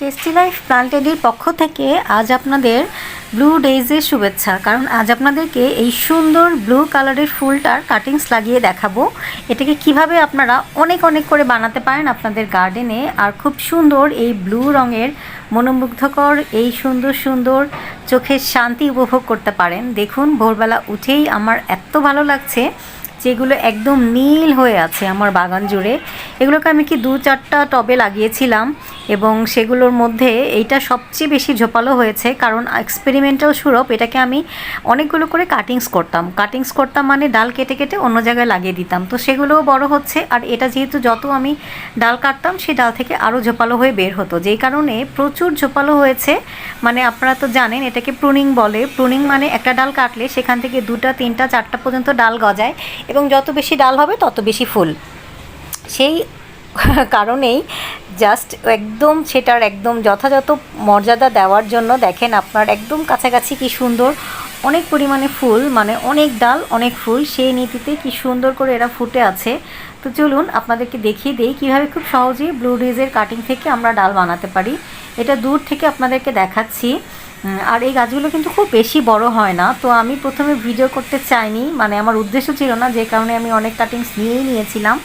Tasty life প্লান্টেডির পক্ষ থেকে আজ আপনাদের ব্লু ডেইজের শুভেচ্ছা। কারণ আজ আপনাদেরকে এই সুন্দর ব্লু কালারের ফুলটার কাটিংস লাগিয়ে দেখাবো। এটাকে কীভাবে আপনারা অনেক অনেক করে বানাতে পারেন আপনাদের গার্ডেনে আর খুব সুন্দর এই ব্লু রঙের মনোমুগ্ধকর এই সুন্দর সুন্দর চোখের শান্তি উপভোগ করতে পারেন। দেখুন, ভোরবেলা উঠেই আমার এত ভালো লাগছে যেগুলো একদম নীল হয়ে আছে আমার বাগান জুড়ে। এগুলোকে আমি কি দু চারটা টবে লাগিয়েছিলাম। এবং সেগুলোর মধ্যে এইটা সবচেয়ে বেশি ঝোপালো হয়েছে, কারণ এক্সপেরিমেন্টাল সুরপ এটাকে আমি অনেকগুলো করে কাটিংস করতাম। কাটিংস করতাম মানে ডাল কেটে কেটে অন্য জায়গায় লাগিয়ে দিতাম। তো সেগুলোও বড় হচ্ছে, আর এটা যেহেতু যত আমি ডাল কাটতাম, সেই ডাল থেকে আরও ঝোপালো হয়ে বের হতো। যেই কারণে প্রচুর ঝোপালো হয়েছে মানে আপনারা তো জানেন, এটাকে প্রুনিং বলে। প্রুনিং মানে একটা ডাল কাটলে সেখান থেকে দুটা, তিনটা, চারটা পর্যন্ত ডাল গজায় এবং যত বেশি ডাল হবে, তত বেশি ফুল। সেই কারণেই জাস্ট একদম সেটার একদম যথাযথ মর্যাদা দেওয়ার জন্য দেখেন আপনার একদম কাছাকাছি কি সুন্দর অনেক পরিমাণে ফুল মানে অনেক ডাল, অনেক ফুল, সেই নীতিতে কি সুন্দর করে এরা ফুটে আছে। তো চলুন আপনাদেরকে দেখিয়ে দিই কীভাবে খুব সহজেই ব্লু রিজের কাটিং থেকে আমরা ডাল বানাতে পারি। এটা দূর থেকে আপনাদেরকে দেখাচ্ছি। আর এই গাছগুলো কিন্তু খুব বেশি বড় হয় না। তো আমি প্রথমে ভিডিও করতে চাইনি মানে আমার উদ্দেশ্য ছিল না, যে কারণে আমি অনেক কাটিংস নিয়েই নিয়েছিলাম।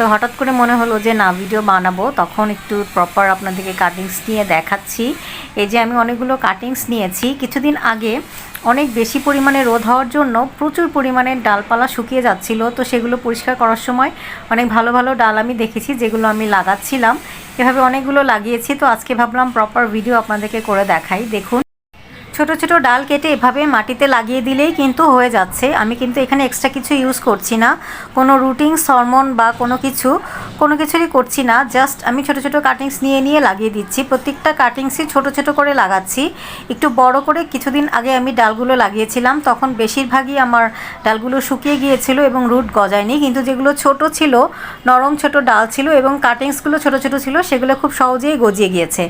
তো হঠাৎ করে মনে হলো যে, না ভিডিও বানাবো। তখন একটু প্রপার আপনাদেরকে কাটিংস নিয়ে দেখাচ্ছি। এই যে, আমি অনেকগুলো কাটিংস নিয়েছি। কিছুদিন আগে অনেক বেশি পরিমাণে রোদ হওয়ার জন্য প্রচুর পরিমাণে ডালপালা শুকিয়ে যাচ্ছিল। তো সেগুলো পরিষ্কার করার সময় অনেক ভালো ভালো ডাল আমি দেখেছি, যেগুলো আমি লাগাচ্ছিলাম। এভাবে অনেকগুলো লাগিয়েছি। তো আজকে ভাবলাম প্রপার ভিডিও আপনাদেরকে করে দেখাই। দেখুন। ছোট ছোট ডাল কেটে এভাবে মাটিতে লাগিয়ে দিলেই কিন্তু হয়ে যাচ্ছে। আমি কিন্তু এখানে এক্সট্রা কিছু ইউজ করছি না। কোনো রুটিং সরমন বা কোনো কিছু, কোনো কিছুরই করছি না। জাস্ট আমি ছোট ছোট কাটিংস নিয়ে নিয়ে লাগিয়ে দিচ্ছি। প্রত্যেকটা কাটিংসই ছোট ছোট করে লাগাচ্ছি। একটু বড় করে কিছুদিন আগে আমি ডালগুলো লাগিয়েছিলাম। তখন বেশিরভাগই আমার ডালগুলো শুকিয়ে গিয়েছিল এবং রুট গজায়নি। কিন্তু যেগুলো ছোট ছিল, নরম ছোট ডাল ছিল এবং কাটিংসগুলো ছোট ছোট ছিল, সেগুলো খুব সহজেই গজিয়ে গিয়েছে।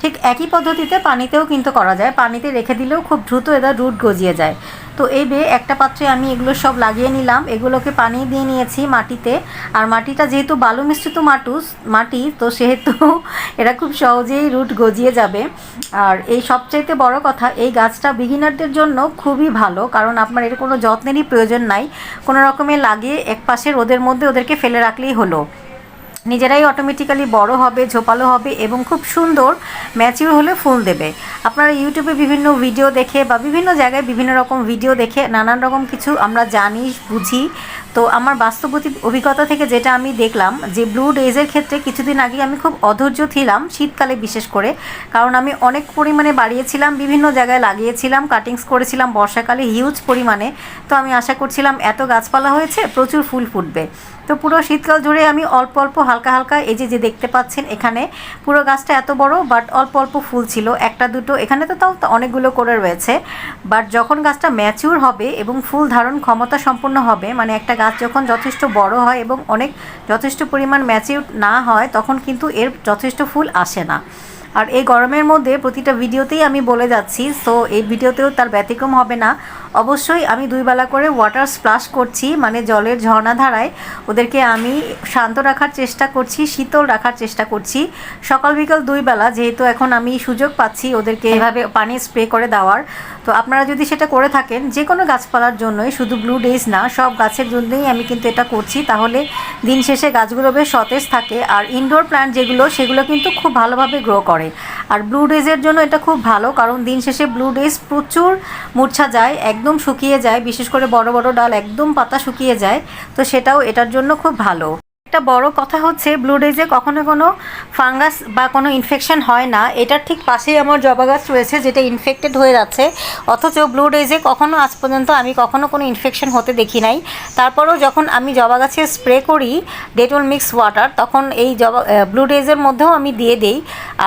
ঠিক একই পদ্ধতিতে পানিতেও কিন্তু করা যায়। পানিতে রেখে দিলেও খুব দ্রুত এরা রুট গজিয়ে যায়। তো এই বে, একটা পাত্রে আমি এগুলো সব লাগিয়ে নিলাম। এগুলোকে পানি দিয়ে নিয়েছি মাটিতে। আর মাটিটা যেহেতু বালু মিশ্রিত মাটুস মাটি, তো সেহেতু এরা খুব সহজেই রুট গজিয়ে যাবে। আর এই সবচাইতে বড় কথা, এই গাছটা বিগিনারদের জন্য খুবই ভালো। কারণ আপনার এর কোনো যত্নেরই প্রয়োজন নাই। কোনো রকমে লাগিয়ে এক পাশে রোদের মধ্যে ওদেরকে ফেলে রাখলেই হলো। নিজেরাই অটোমেটিক্যালি বড় হবে, ঝোপালো হবে এবং খুব সুন্দর ম্যাচিউর হলে ফুল দেবে। আপনারা ইউটিউবে বিভিন্ন ভিডিও দেখে বা বিভিন্ন জায়গায় বিভিন্ন রকম ভিডিও দেখে নানান রকম কিছু আমরা জানি, বুঝি তো আমার বাস্তব অভিজ্ঞতা থেকে যেটা আমি দেখলাম যে ব্লু ডেজের ক্ষেত্রে কিছুদিন আগে আমি খুব অধৈর্য ছিলাম শীতকালে বিশেষ করে। কারণ আমি অনেক পরিমাণে বাড়িয়েছিলাম, বিভিন্ন জায়গায় লাগিয়েছিলাম কাটিংস করেছিলাম, বর্ষাকালে হিউজ পরিমাণে। তো আমি আশা করছিলাম এত গাছপালা হয়েছে, প্রচুর ফুল ফুটবে। তো পুরো শীতকাল জুড়ে আমি অল্প অল্প, হালকা হালকা এই যে যে দেখতে পাচ্ছেন এখানে, পুরো গাছটা এত বড় বাট অল্প অল্প ফুল ছিল। একটা দুটো, এখানে তো তাও অনেকগুলো করে রয়েছে। বাট যখন গাছটা ম্যাচিউর হবে এবং ফুল ধারণ ক্ষমতা সম্পন্ন হবে মানে একটা গাছ যখন যথেষ্ট বড় হয় এবং অনেক যথেষ্ট পরিমাণ ম্যাচিউর না হয়, তখন কিন্তু এর যথেষ্ট ফুল আসে না। আর এই গরমের মধ্যে প্রতিটা ভিডিওতেই আমি বলে যাচ্ছি সো এই ভিডিওতেও তার ব্যতিক্রম হবে না। অবশ্যই আমি দুই বেলা করে ওয়াটার স্প্লাশ করছি মানে জলের ঝর্ণাধারায় ওদেরকে আমি শান্ত রাখার চেষ্টা করছি, শীতল রাখার চেষ্টা করছি। সকাল বিকাল দুই বেলা, যেহেতু এখন আমি সুযোগ পাচ্ছি ওদেরকে এভাবে পানি স্প্রে করে দেওয়ার। তো আপনারা যদি সেটা করে থাকেন যে কোনো গাছপালার জন্যই, শুধু ব্লু ডেজ না, সব গাছের জন্যই আমি কিন্তু এটা করছি। তাহলে দিন শেষে গাছগুলো বেশ সতেজ থাকে, আর ইনডোর প্ল্যান্ট যেগুলো, সেগুলো কিন্তু খুব ভালোভাবে গ্রো করে। আর ব্লু ডেজের জন্য এটা খুব ভালো, কারণ দিন শেষে ব্লু ডেজ প্রচুর মূর্ছা যায়, একদম শুকিয়ে যায়। বিশেষ করে বড় বড় ডাল একদম পাতা শুকিয়ে যায়। তো সেটাও এটার জন্য খুব ভালো। একটা বড় কথা হচ্ছে ব্লু ডেজে কখনো কোনো ফাঙ্গাস বা কোনো ইনফেকশন হয় না। এটার ঠিক পাশেই আমার জবা গাছ রয়েছে যেটা ইনফেক্টেড হয়ে যাচ্ছে। অথচ ব্লু ডেজে কখনো আজ পর্যন্ত আমি কখনো কোনো ইনফেকশন হতে দেখি নাই। তারপরেও যখন আমি জবা গাছে স্প্রে করি ডেটল মিক্স ওয়াটার তখন এই জবা ব্লু ডেজের মধ্যেও আমি দিয়ে দেই।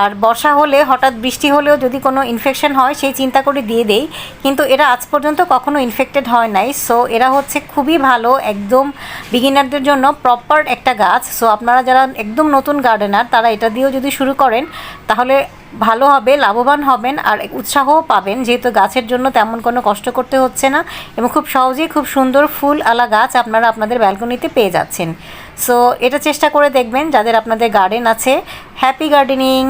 আর বর্ষা হলে, হঠাৎ বৃষ্টি হলেও যদি কোনো ইনফেকশন হয়, সেই চিন্তা করে দিয়ে দেই। কিন্তু এরা আজ পর্যন্ত কখনো ইনফেক্টেড হয় নাই। সো এরা হচ্ছে খুবই ভালো, একদম বিগিনারদের জন্য প্রপার একটা গাছ সো আপনারা যারা একদম নতুন গার্ডেনার তারা এটা দিয়েও যদি শুরু করেন, তাহলে ভালো হবে, লাভবান হবেন আর উৎসাহও পাবেন। যেহেতু গাছের জন্য তেমন কোনো কষ্ট করতে হচ্ছে না এবং খুব সহজেই খুব সুন্দর ফুল আলা গাছ আপনারা আপনাদের ব্যালকনিতে পেয়ে যাচ্ছেন। সো এটা চেষ্টা করে দেখবেন, যাদের আপনাদের গার্ডেন আছে। Happy gardening